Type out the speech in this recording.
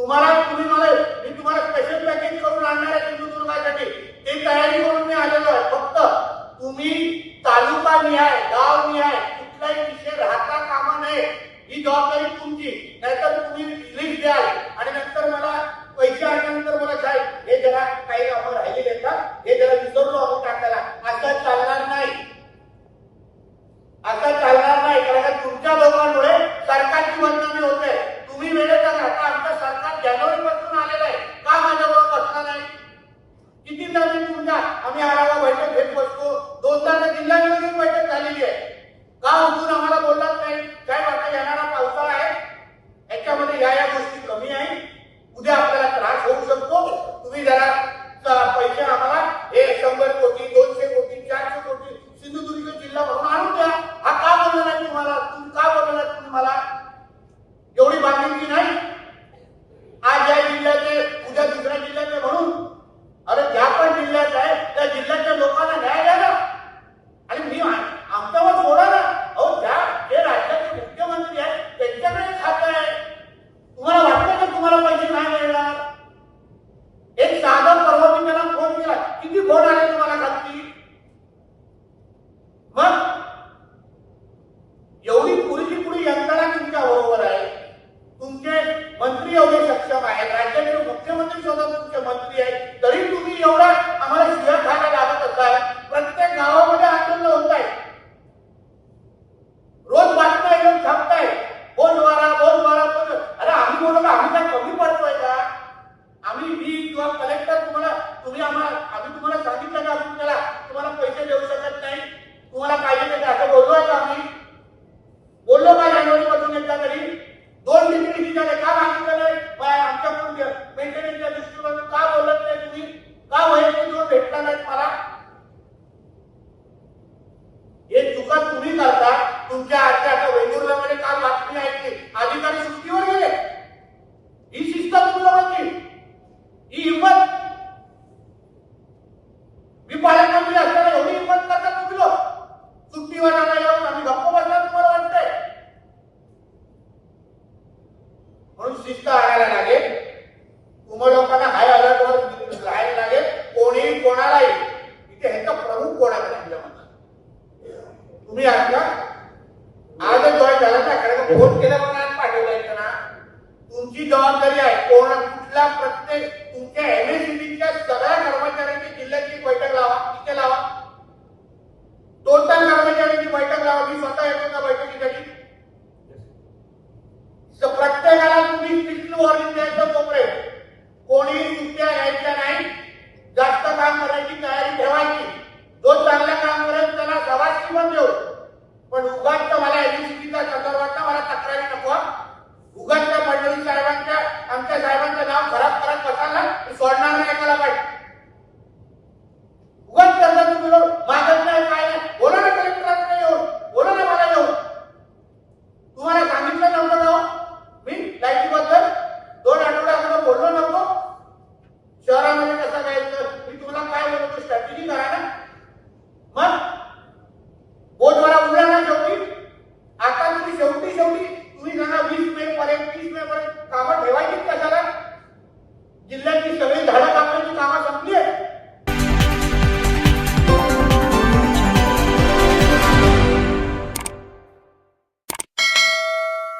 तुम्हाला तुम्ही मला मी तुम्हाला स्पेशल पॅकेज करून आणणार आहे सिंधुदुर्गासाठी. ते तयारी करून मी आलेलो आहे. फक्त तुम्ही तालुका निहाय गाव निहाय कुठलाही विषय राहता कामा नये. ही जबाबदारी आम्ही आढावा बैठक घेत बसतो. दोनदा तर जिल्हा नियोजन बैठक झालेली आहे. का एवढा आम्हाला शिव्या खायला लागत काय प्रत्येक गावामध्ये आनंद होत आहे रोज बातम्या येऊन थांबताय बोल वारा बोल वारा बोल अरे आम्ही बोलत आम्ही काय कमी पडतोय का? आम्ही मी किंवा कलेक्टर तुम्हाला तुम्ही आम्हाला आम्ही तुम्हाला सांगितलं का? तुम्हाला तुम्हाला पैसे देऊ शकत नाही. तुम्हाला पाहिजे त्याचं असं बोलवायचं आम्ही? फोन केला म्हणून पाठवला पाठवलाय ना. तुमची जबाबदारी आहे कोण कुठला प्रत्येक तुमच्या एमएससीबीच्या